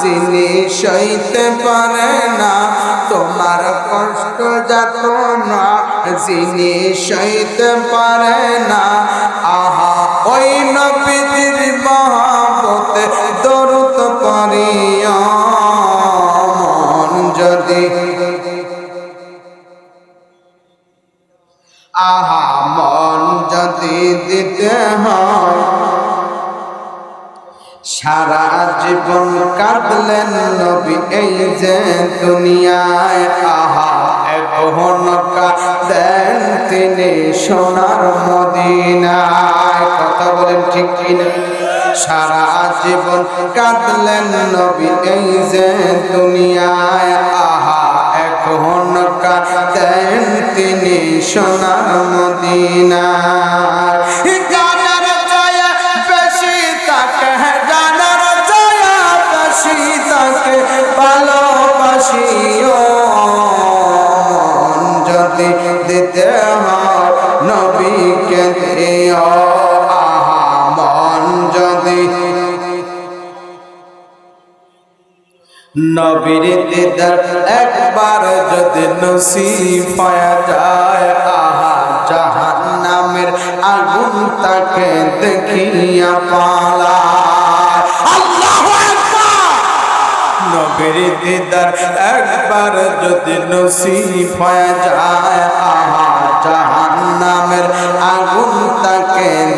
যিনি সইতে পারে না, তোমার কষ্ট যত না। যিনি সইতে পারে না। আহা, ওই নবীর মহাপতে দরুত মন যদি। আহা, মন যদি দিতে হয় সারা জীবন কাঁদলেন নবী, এই যে দুনিয়ায়, আহা এখন দেন তিনি সোনার মদিনায়। কথা বলেন ঠিক কিনা? সারা জীবন কাঁদলেন নবী, এই যে দুনিয়ায়, আহা এখন দেন তিনি সোনার মদিনায়। মন যদি নবীর দিদার একবার যদি নসিব পায়া যায়, আহা জাহান নামের আগুন তাকে দেখিয়া পালা। নবীর দিদার একবার যদি নসিব হয়ে যায়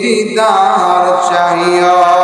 দিদার চাহিও